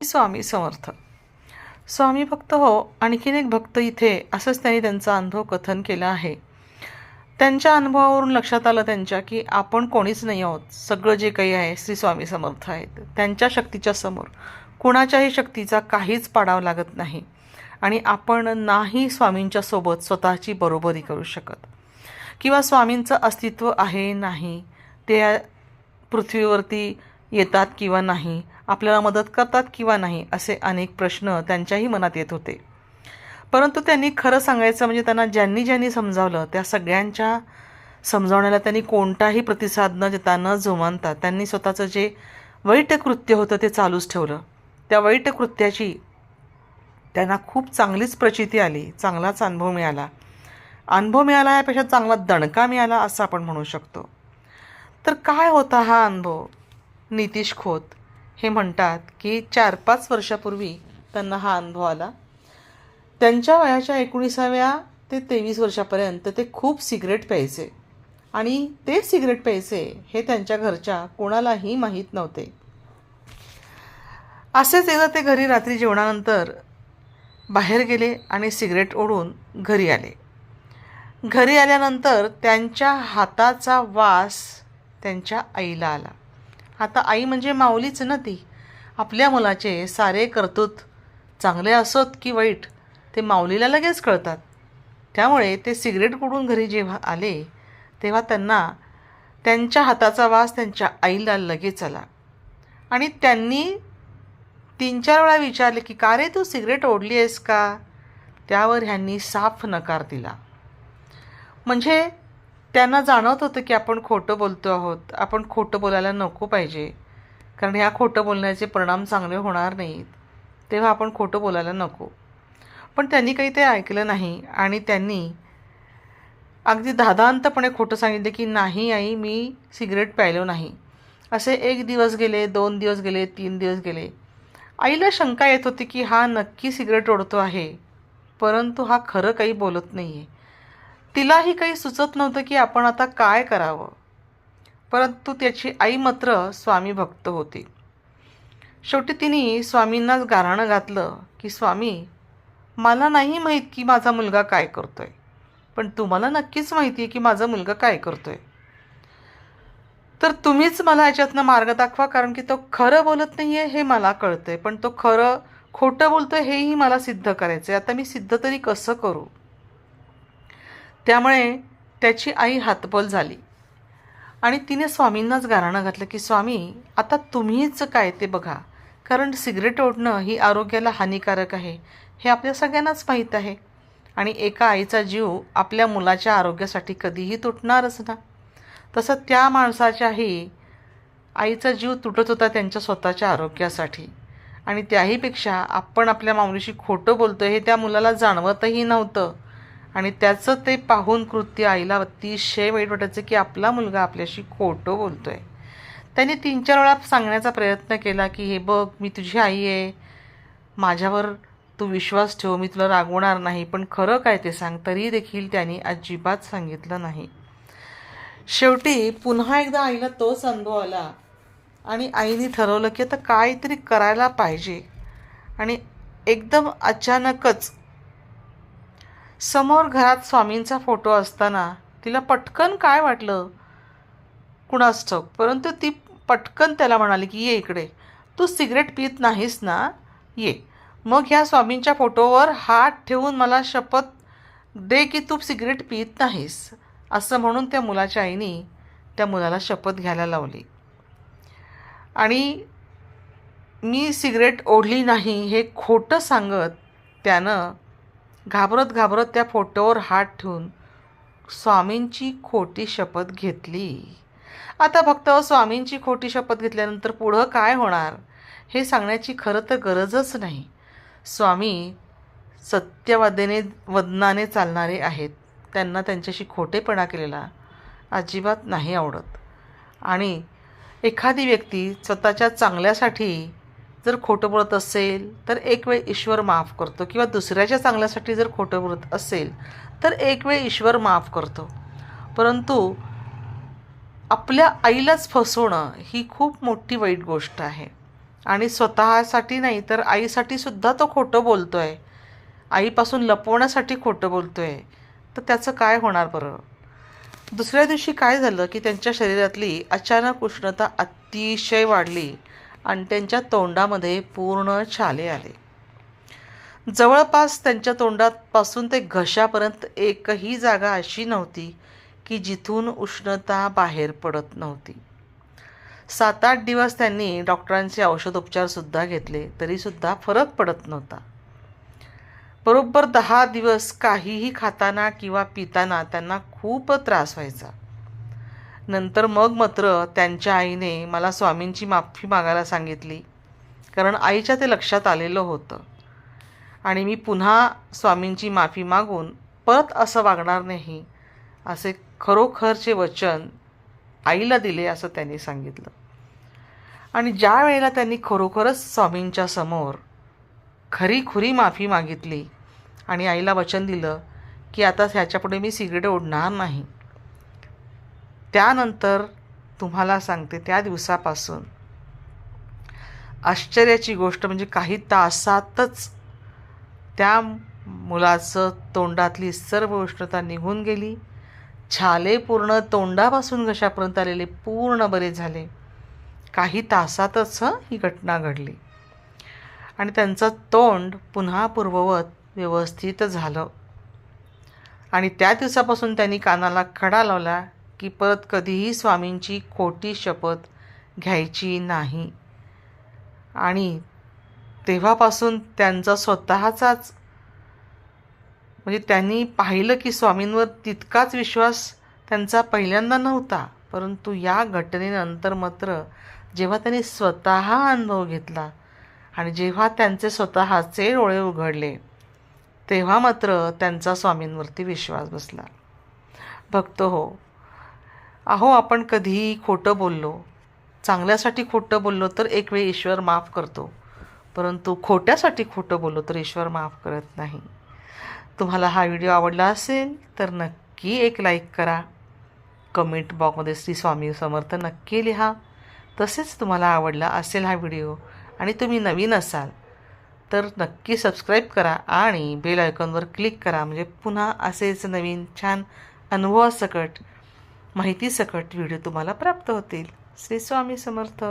स्वामी समर्थ. स्वामी भक्त हो आणखीन एक भक्त इथे असंच त्यांनी त्यांचा अनुभव कथन केला आहे. त्यांच्या अनुभवावरून लक्षात आलं त्यांच्या की आपण कोणीच नाही आहोत. सगळं जे काही आहे श्री स्वामी समर्थ आहेत. त्यांच्या शक्तीच्या समोर कुणाच्याही शक्तीचा काहीच पाडावा लागत नाही. आणि आपण नाही स्वामींच्या सोबत स्वतःची बरोबरी करू शकत. किंवा स्वामींचं अस्तित्व आहे नाही ते पृथ्वीवरती येतात किंवा नाही आपल्याला मदत करतात किंवा नाही असे अनेक प्रश्न त्यांच्याही मनात येत होते. परंतु त्यांनी खरं सांगायचं म्हणजे त्यांना ज्यांनी ज्यांनी समजावलं त्या सगळ्यांच्या समजावण्याला त्यांनी कोणताही प्रतिसाद न देता न जुमानता त्यांनी स्वतःचं जे वाईट कृत्य होतं ते चालूच ठेवलं. त्या वाईट कृत्याची त्यांना खूप चांगलीच प्रचिती आली चांगलाच अनुभव मिळाला. अनुभव मिळाला यापेक्षा चांगला दणका मिळाला असं आपण म्हणू शकतो. तर काय होता हा अनुभव? नितीश खोत हे म्हणतात की चार पाच वर्षापूर्वी त्यांना हा अनुभव आला. त्यांच्या वयाच्या एकोणीसाव्या ते तेवीस वर्षापर्यंत ते खूप सिगरेट प्यायचे. आणि ते सिगरेट प्यायचे हे त्यांच्या घरच्या कोणालाही माहीत नव्हते. असेच एकदा ते घरी रात्री जेवणानंतर बाहेर गेले आणि सिगरेट ओढून घरी आले. घरी आल्यानंतर त्यांच्या हाताचा वास त्यांच्या आईला आला. आता आई म्हणजे माऊलीच ना ती. आपल्या मुलाचे सारे कर्तृत चांगले असोत की वाईट ते माऊलीला लगेच कळतात. त्यामुळे ते सिगरेट कुडून घरी जेव्हा आले तेव्हा त्यांना त्यांच्या हाताचा वास त्यांच्या आईला लगेच आला. आणि त्यांनी तीन चार वेळा विचारले की का रे तू सिगरेट ओढली आहेस का? त्यावर ह्यांनी साफ नकार दिला. म्हणजे त्यांना जाणवत होतं की आपण खोटं बोलतो आहोत. आपण खोटं बोलायला नको पाहिजे. कारण ह्या खोटं बोलण्याचे परिणाम चांगले होणार नाहीत. तेव्हा आपण खोटं बोलायला नको. पण त्यांनी काही ते ऐकलं नाही आणि त्यांनी अगदी धादांतपणे खोटं सांगितलं की नाही आई मी सिगरेट प्यायलो नाही. असे एक दिवस गेले दोन दिवस गेले तीन दिवस गेले. आईला शंका येत होती की हा नक्की सिगरेट ओढतो आहे परंतु हा खरं काही बोलत नाही आहे तिलाही काही सुचत नव्हतं की आपण आता काय करावं. परंतु त्याची आई मात्र स्वामी भक्त होती. शेवटी तिने स्वामींनाच गाराणं घातलं की स्वामी मला नाही माहीत की माझा मुलगा काय करतोय पण तुम्हाला नक्कीच माहिती आहे की माझा मुलगा काय करतोय. तर तुम्हीच मला याच्यातनं मार्ग दाखवा कारण की तो खरं बोलत नाही आहे हे मला कळतंय पण तो खरं खोटं बोलतो हेही मला सिद्ध करायचं आहे आता मी सिद्ध तरी कसं करू? त्यामुळे त्याची आई हातबोल झाली. आणि तिने स्वामींनाच गाराणं घातलं की स्वामी आता तुम्हीच काय ते बघा. कारण सिगरेट ओढणं ही आरोग्याला हानिकारक आहे. हे आपल्या सगळ्यांनाच माहीत आहे. आणि एका आईचा जीव आपल्या मुलाच्या आरोग्यासाठी कधीही तुटणारच ना. तसं त्या माणसाच्याही आईचा जीव तुटत होता त्यांच्या स्वतःच्या आरोग्यासाठी. आणि त्याहीपेक्षा आपण आपल्या माऊलीशी खोटं बोलतो हे त्या मुलाला जाणवतही नव्हतं. आणि त्याचं ते पाहून कृत्य आईला अतिशय वाईट वाटायचं की आपला मुलगा आपल्याशी खोटं बोलतो आहे त्याने तीन चार वेळा सांगण्याचा प्रयत्न केला की हे बघ मी तुझी आई आहे. माझ्यावर तू विश्वास ठेव मी तुला रागवणार नाही पण खरं काय ते सांग तरी देखील त्यांनी अजिबात सांगितलं नाही. शेवटी पुन्हा एकदा आईला तोच अनुभव आला आणि आईने ठरवलं की आता काहीतरी करायला पाहिजे. आणि एकदम अचानकच समोर घरात स्वामींचा फोटो असताना तिला पटकन काय वाटलं? कुणास ठाऊक. परंतु ती पटकन त्याला म्हणाली की ये इकडे. तू सिगरेट पित नाहीस ना? ये. मग ह्या स्वामींच्या फोटोवर हात ठेवून मला शपथ दे की तू सिगरेट पित नाहीस. असं म्हणून त्या मुलाच्या आईने त्या मुलाला शपथ घ्यायला लावली. आणि मी सिगरेट ओढली नाही हे खोटं सांगत त्यानं घाबरत घाबरत त्या फोटोवर हात ठेवून स्वामींची खोटी शपथ घेतली. आता फक्त स्वामींची खोटी शपथ घेतल्यानंतर पुढं काय होणार? हे सांगण्याची खरं तर गरजच नाही. स्वामी सत्यवादेने वदनाने चालणारे आहेत. त्यांना त्यांच्याशी खोटेपणा केलेला अजिबात नाही आवडत. आणि एखादी व्यक्ती स्वतःच्या चांगल्यासाठी जर खोटं बोलत असेल तर एक वेळ ईश्वर माफ करतो. किंवा दुसऱ्याच्या चांगल्यासाठी जर खोटं बोलत असेल तर एक वेळ ईश्वर माफ करतो. परंतु आपल्या आईलाच फसवणं ही खूप मोठी वाईट गोष्ट आहे. आणि स्वतःसाठी नाही तर आईसाठी सुद्धा तो खोटं बोलतो आहे आईपासून लपवण्यासाठी खोटं बोलतो आहे तर त्याचं काय होणार बरं? दुसऱ्या दिवशी काय झालं की त्यांच्या शरीरातली अचानक उष्णता अतिशय वाढली. आणि त्यांच्या तोंडामध्ये पूर्ण छाले आले. जवळपास त्यांच्या तोंडापासून ते घशापर्यंत एकही जागा अशी नव्हती की जिथून उष्णता बाहेर पडत नव्हती. सात आठ दिवस त्यांनी डॉक्टरांचे औषधोपचारसुद्धा घेतले तरीसुद्धा फरक पडत नव्हता. बरोबर दहा दिवस काहीही खाताना किंवा पिताना त्यांना खूप त्रास व्हायचा. नंतर मग मात्र त्यांच्या आईने मला स्वामींची माफी मागायला सांगितली. कारण आईच्या ते लक्षात आलेलं होतं. आणि मी पुन्हा स्वामींची माफी मागून परत असं वागणार नाही असे खरोखरचे वचन आईला दिले असं त्यांनी सांगितलं. आणि ज्या वेळेला त्यांनी खरोखरच स्वामींच्या समोर खरी खुरी माफी मागितली आणि आईला वचन दिलं की आता ह्याच्यापुढे मी सिगरेट ओढणार नाही त्यानंतर तुम्हाला सांगते त्या दिवसापासून. आश्चर्याची गोष्ट म्हणजे काही तासातच त्या मुलाचं तोंडातली सर्व उष्णता निघून गेली. छाले पूर्ण तोंडापासून घशापर्यंत आलेले पूर्ण बरे झाले. काही तासातच ही घटना घडली. आणि त्यांचं तोंड पुन्हा पूर्ववत व्यवस्थित झालं. आणि त्या दिवसापासून त्यांनी कानाला खडा लावला की परत कधीही स्वामींची खोटी शपथ घ्यायची नाही. आणि तेव्हापासून त्यांचा स्वतःचाच म्हणजे त्यांनी पाहिलं की स्वामींवर तितकाच विश्वास त्यांचा पहिल्यांदा नव्हता परंतु या घटनेनंतर मात्र जेव्हा त्यांनी स्वतः अनुभव घेतला आणि जेव्हा त्यांचे स्वतःचे डोळे उघडले तेव्हा मात्र त्यांचा स्वामींवरती विश्वास बसला. भक्त हो अहो आपण कधीही खोटं बोललो चांगल्यासाठी खोटं बोललो तर एक वेळ ईश्वर माफ करतो. परंतु खोट्यासाठी खोटं बोललो तर ईश्वर माफ करत नाही. तुम्हाला हा व्हिडिओ आवडला असेल तर नक्की एक लाईक करा. कमेंट बॉक्समध्ये श्री स्वामी समर्थ नक्की लिहा. तसेच तुम्हाला आवडला असेल हा व्हिडिओ आणि तुम्ही नवीन असाल तर नक्की सबस्क्राईब करा आणि बेल आयकॉनवर क्लिक करा. म्हणजे पुन्हा असेच नवीन छान अनुभवासकट माहितीसकट व्हिडिओ तुम्हाला प्राप्त होतील. श्री स्वामी समर्थ.